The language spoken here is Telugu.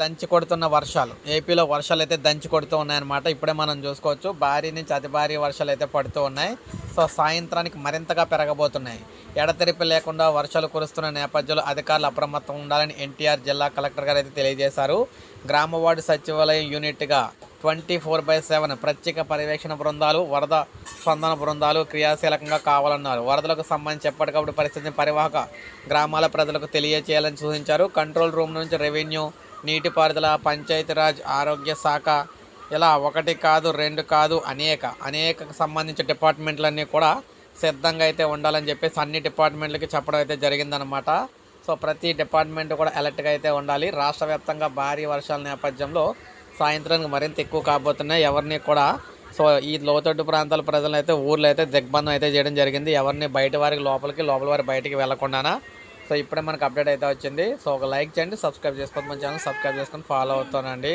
దంచి కొడుతున్న వర్షాలు. ఏపీలో వర్షాలు అయితే దంచి కొడుతూ ఉన్నాయన్నమాట. ఇప్పుడే మనం చూసుకోవచ్చు. భారీ నుంచి అతి భారీ వర్షాలు అయితే పడుతూ ఉన్నాయి. సో సాయంత్రానికి మరింతగా పెరగబోతున్నాయి. ఎడతెరిపి లేకుండా వర్షాలు కురుస్తున్న నేపథ్యంలో అధికారులు అప్రమత్తం ఉండాలని ఎన్టీఆర్ జిల్లా కలెక్టర్ గారు అయితే తెలియజేశారు. గ్రామ వార్డు సచివాలయం యూనిట్గా ట్వంటీ ఫోర్ బై సెవెన్ ప్రత్యేక పర్యవేక్షణ బృందాలు వరద స్పందన బృందాలు క్రియాశీలకంగా కావాలన్నారు. వరదలకు సంబంధించి ఎప్పటికప్పుడు పరిస్థితిని పరివాహక గ్రామాల ప్రజలకు తెలియజేయాలని సూచించారు. కంట్రోల్ రూమ్ నుంచి రెవెన్యూ నీటిపారుదల పంచాయతీరాజ్ ఆరోగ్య శాఖ. ఇలా ఒకటి కాదు రెండు కాదు అనేక. అనేక సంబంధించిన డిపార్ట్మెంట్లన్నీ కూడా సిద్ధంగా అయితే ఉండాలని చెప్పేసి అన్ని డిపార్ట్మెంట్లకి చెప్పడం అయితే జరిగిందనమాట సో ప్రతి డిపార్ట్మెంట్ కూడా అలర్ట్గా అయితే ఉండాలి. రాష్ట్ర వ్యాప్తంగా భారీ వర్షాల నేపథ్యంలో సాయంత్రానికి మరింత ఎక్కువ కాబోతున్నాయి. ఎవరిని కూడా సో ఈ లోతట్టు ప్రాంతాల ప్రజలను అయితే ఊర్లో అయితే దిగ్బంధం అయితే చేయడం జరిగింది. ఎవరిని బయట వారికి లోపలికి లోపల వారి బయటికి వెళ్ళకుండానా. సో ఇప్పుడే మనకు అప్డేట్ అయితే వచ్చింది. సో ఒక లైక్ చేయండి సబ్స్క్రైబ్ చేసుకోండి. మన ఛానల్ సబ్స్క్రైబ్ చేసుకొని ఫాలో అవుతానండి.